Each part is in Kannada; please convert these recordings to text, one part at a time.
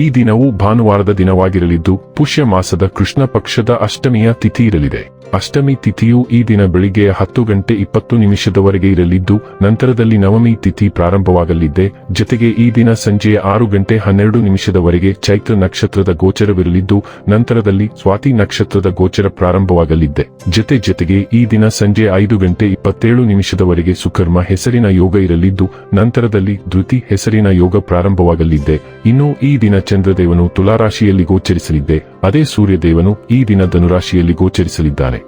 ಈ ದಿನವು ಭಾನುವಾರದ ದಿನವಾಗಿರಲಿದ್ದು, ಪುಷ್ಯ ಮಾಸದ ಕೃಷ್ಣ ಪಕ್ಷದ ಅಷ್ಟಮಿಯ ತಿಥಿ ಇರಲಿದೆ. ಅಷ್ಟಮಿ ತಿಥಿಯು ಈ ದಿನ ಬೆಳಿಗ್ಗೆ ಹತ್ತು ಗಂಟೆ ಇಪ್ಪತ್ತು ನಿಮಿಷದವರೆಗೆ ಇರಲಿದ್ದು, ನಂತರದಲ್ಲಿ ನವಮಿ ತಿಥಿ ಪ್ರಾರಂಭವಾಗಲಿದ್ದೆ ಜೊತೆಗೆ ಈ ದಿನ ಸಂಜೆ ಆರು ಗಂಟೆ ಹನ್ನೆರಡು ನಿಮಿಷದವರೆಗೆ ಚೈತ್ರ ನಕ್ಷತ್ರದ ಗೋಚರವಿರಲಿದ್ದು, ನಂತರದಲ್ಲಿ ಸ್ವಾತಿ ನಕ್ಷತ್ರದ ಗೋಚರ ಪ್ರಾರಂಭವಾಗಲಿದ್ದೆ ಜತೆ ಜೊತೆಗೆ ಈ ದಿನ ಸಂಜೆ ಐದು ಗಂಟೆ ಇಪ್ಪತ್ತೇಳು ನಿಮಿಷದವರೆಗೆ ಸುಕರ್ಮ ಹೆಸರಿನ ಯೋಗ ಇರಲಿದ್ದು, ನಂತರದಲ್ಲಿ ಧೃತಿ ಹೆಸರಿನ ಯೋಗ ಪ್ರಾರಂಭವಾಗಲಿದ್ದೆ ಇನ್ನು ಈ ದಿನ ಚಂದ್ರದೇವನು ತುಲಾರಾಶಿಯಲ್ಲಿ ಗೋಚರಿಸಲಿದ್ದೆ. ಅದೇ ಸೂರ್ಯದೇವನು ಈ ದಿನ ಧನುರಾಶಿಯಲ್ಲಿ ಗೋಚರಿಸಲಿದ್ದಾನೆ.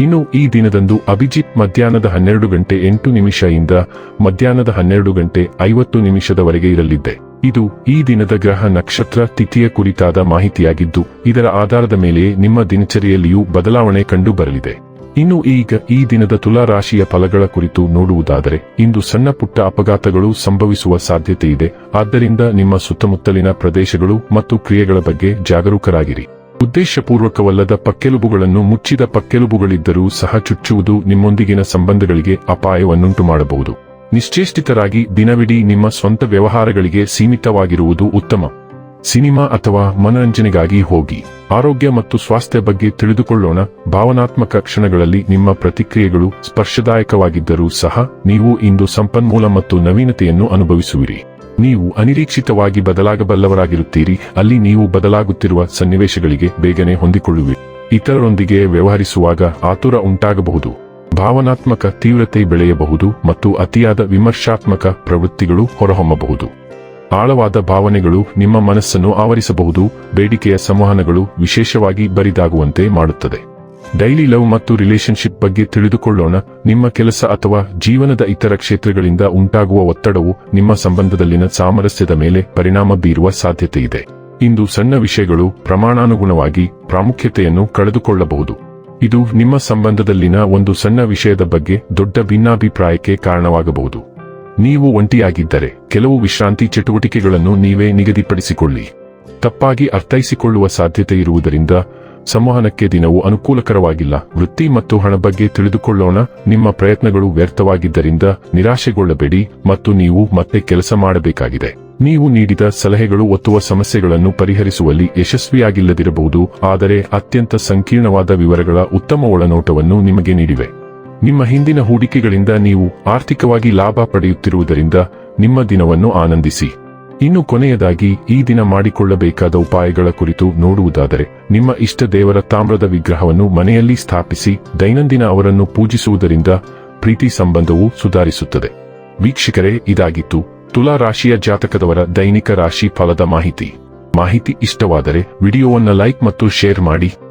ಇನ್ನು ಈ ದಿನದಂದು ಅಭಿಜಿತ್ ಮಧ್ಯಾಹ್ನದ ಹನ್ನೆರಡು ಗಂಟೆ ಎಂಟು ನಿಮಿಷ ಇಂದ ಮಧ್ಯಾಹ್ನದ ಹನ್ನೆರಡು ಗಂಟೆ ಐವತ್ತು ನಿಮಿಷದವರೆಗೆ ಇರಲಿದ್ದೆ. ಇದು ಈ ದಿನದ ಗ್ರಹ ನಕ್ಷತ್ರ ತಿಥಿಯ ಕುರಿತಾದ ಮಾಹಿತಿಯಾಗಿದ್ದು, ಇದರ ಆಧಾರದ ಮೇಲೆ ನಿಮ್ಮ ದಿನಚರಿಯಲ್ಲಿಯೂ ಬದಲಾವಣೆ ಕಂಡು ಬರಲಿದೆ ಇನ್ನು ಈಗ ಈ ದಿನದ ತುಲಾ ರಾಶಿಯ ಫಲಗಳ ಕುರಿತು ನೋಡುವುದಾದರೆ, ಇಂದು ಸಣ್ಣ ಪುಟ್ಟ ಅಪಘಾತಗಳು ಸಂಭವಿಸುವ ಸಾಧ್ಯತೆ ಇದೆ. ಆದ್ದರಿಂದ ನಿಮ್ಮ ಸುತ್ತಮುತ್ತಲಿನ ಪ್ರದೇಶಗಳು ಮತ್ತು ಕ್ರಿಯೆಗಳ ಬಗ್ಗೆ ಜಾಗರೂಕರಾಗಿರಿ. ಉದ್ದೇಶಪೂರ್ವಕವಲ್ಲದ ಪಕ್ಕೆಲುಬುಗಳನ್ನು ಮುಚ್ಚಿದ ಪಕ್ಕೆಲುಬುಗಳಿದ್ದರೂ ಸಹ ಚುಚ್ಚುವುದು ನಿಮ್ಮೊಂದಿಗಿನ ಸಂಬಂಧಗಳಿಗೆ ಅಪಾಯವನ್ನುಂಟು ಮಾಡಬಹುದು ನಿಶ್ಚೇಷ್ಟಿತರಾಗಿ ದಿನವಿಡೀ ನಿಮ್ಮ ಸ್ವಂತ ವ್ಯವಹಾರಗಳಿಗೆ ಸೀಮಿತವಾಗಿರುವುದು ಉತ್ತಮ. ಸಿನಿಮಾ ಅಥವಾ ಮನರಂಜನೆಗಾಗಿ ಹೋಗಿ. ಆರೋಗ್ಯ ಮತ್ತು ಸ್ವಾಸ್ಥ್ಯ ಬಗ್ಗೆ ತಿಳಿದುಕೊಳ್ಳೋಣ. ಭಾವನಾತ್ಮಕ ಕ್ಷಣಗಳಲ್ಲಿ ನಿಮ್ಮ ಪ್ರತಿಕ್ರಿಯೆಗಳು ಸ್ಪರ್ಶದಾಯಕವಾಗಿದ್ದರೂ ಸಹ ನೀವು ಇಂದು ಸಂಪನ್ಮೂಲ ಮತ್ತು ನವೀನತೆಯನ್ನು ಅನುಭವಿಸುವಿರಿ. ನೀವು ಅನಿರೀಕ್ಷಿತವಾಗಿ ಬದಲಾಗಬಲ್ಲವರಾಗಿರುತ್ತೀರಿ. ಅಲ್ಲಿ ನೀವು ಬದಲಾಗುತ್ತಿರುವ ಸನ್ನಿವೇಶಗಳಿಗೆ ಬೇಗನೆ ಹೊಂದಿಕೊಳ್ಳುವಿರಿ ಇತರರೊಂದಿಗೆ ವ್ಯವಹರಿಸುವಾಗ ಆತುರ ಉಂಟಾಗಬಹುದು. ಭಾವನಾತ್ಮಕ ತೀವ್ರತೆ ಬೆಳೆಯಬಹುದು ಮತ್ತು ಅತಿಯಾದ ವಿಮರ್ಶಾತ್ಮಕ ಪ್ರವೃತ್ತಿಗಳು ಹೊರಹೊಮ್ಮಬಹುದು. ಆಳವಾದ ಭಾವನೆಗಳು ನಿಮ್ಮ ಮನಸ್ಸನ್ನು ಆವರಿಸಬಹುದು, ಬೇಡಿಕೆಯ ಸಂವಹನಗಳು ವಿಶೇಷವಾಗಿ ಬರಿದಾಗುವಂತೆ ಮಾಡುತ್ತದೆ. ಡೈಲಿ ಲವ್ ಮತ್ತು ರಿಲೇಶನ್ಶಿಪ್ ಬಗ್ಗೆ ತಿಳಿದುಕೊಳ್ಳೋಣ, ನಿಮ್ಮ ಕೆಲಸ ಅಥವಾ ಜೀವನದ ಇತರ ಕ್ಷೇತ್ರಗಳಿಂದ ಉಂಟಾಗುವ ಒತ್ತಡವು ನಿಮ್ಮ ಸಂಬಂಧದಲ್ಲಿನ ಸಾಮರಸ್ಯದ ಮೇಲೆ ಪರಿಣಾಮ ಬೀರುವ ಸಾಧ್ಯತೆ ಇದೆ. ಇಂದು ಸಣ್ಣ ವಿಷಯಗಳು ಪ್ರಮಾಣಾನುಗುಣವಾಗಿ ಪ್ರಾಮುಖ್ಯತೆಯನ್ನು ಕಳೆದುಕೊಳ್ಳಬಹುದು. ಇದು ನಿಮ್ಮ ಸಂಬಂಧದಲ್ಲಿನ ಒಂದು ಸಣ್ಣ ವಿಷಯದ ಬಗ್ಗೆ ದೊಡ್ಡ ಭಿನ್ನಾಭಿಪ್ರಾಯಕ್ಕೆ ಕಾರಣವಾಗಬಹುದು. ನೀವು ಒಂಟಿಯಾಗಿದ್ದರೆ ಕೆಲವು ವಿಶ್ರಾಂತಿ ಚಟುವಟಿಕೆಗಳನ್ನು ನೀವೇ ನಿಗದಿಪಡಿಸಿಕೊಳ್ಳಿ. ತಪ್ಪಾಗಿ ಅರ್ಥೈಸಿಕೊಳ್ಳುವ ಸಾಧ್ಯತೆ ಇರುವುದರಿಂದ ಸಂವಹನಕ್ಕೆ ದಿನವು ಅನುಕೂಲಕರವಾಗಿಲ್ಲ. ವೃತ್ತಿ ಮತ್ತು ಹಣ ಬಗ್ಗೆ ತಿಳಿದುಕೊಳ್ಳೋಣ. ನಿಮ್ಮ ಪ್ರಯತ್ನಗಳು ವ್ಯರ್ಥವಾಗಿದ್ದರಿಂದ ನಿರಾಶೆಗೊಳ್ಳಬೇಡಿ ಮತ್ತು ನೀವು ಮತ್ತೆ ಕೆಲಸ ಮಾಡಬೇಕಾಗಿದೆ. ನೀವು ನೀಡಿದ ಸಲಹೆಗಳು ಒತ್ತುವ ಸಮಸ್ಯೆಗಳನ್ನು ಪರಿಹರಿಸುವಲ್ಲಿ ಯಶಸ್ವಿಯಾಗಿಲ್ಲದಿರಬಹುದು, ಆದರೆ ಅತ್ಯಂತ ಸಂಕೀರ್ಣವಾದ ವಿವರಗಳ ಉತ್ತಮ ಒಳನೋಟವನ್ನು ನಿಮಗೆ ನೀಡಿವೆ. ನಿಮ್ಮ ಹಿಂದಿನ ಹೂಡಿಕೆಗಳಿಂದ ನೀವು ಆರ್ಥಿಕವಾಗಿ ಲಾಭ ಪಡೆಯುತ್ತಿರುವುದರಿಂದ ನಿಮ್ಮ ದಿನವನ್ನು ಆನಂದಿಸಿ. ಇನ್ನು ಕೊನೆಯದಾಗಿ, ಈ ದಿನ ಮಾಡಿಕೊಳ್ಳಬೇಕಾದ ಉಪಾಯಗಳ ಕುರಿತು ನೋಡುವುದಾದರೆ, ನಿಮ್ಮ ಇಷ್ಟ ದೇವರ ತಾಮ್ರದ ವಿಗ್ರಹವನ್ನು ಮನೆಯಲ್ಲಿ ಸ್ಥಾಪಿಸಿ, ದೈನಂದಿನ ಅವರನ್ನು ಪೂಜಿಸುವುದರಿಂದ ಪ್ರೀತಿ ಸಂಬಂಧವು ಸುಧಾರಿಸುತ್ತದೆ. ವೀಕ್ಷಕರೇ, ಇದಾಗಿತ್ತು ತುಲಾ ರಾಶಿಯ ಜಾತಕದವರ ದೈನಿಕ ರಾಶಿ ಫಲದ ಮಾಹಿತಿ. ಮಾಹಿತಿ ಇಷ್ಟವಾದರೆ, ವಿಡಿಯೋವನ್ನು ಲೈಕ್ ಮತ್ತು ಶೇರ್ ಮಾಡಿ.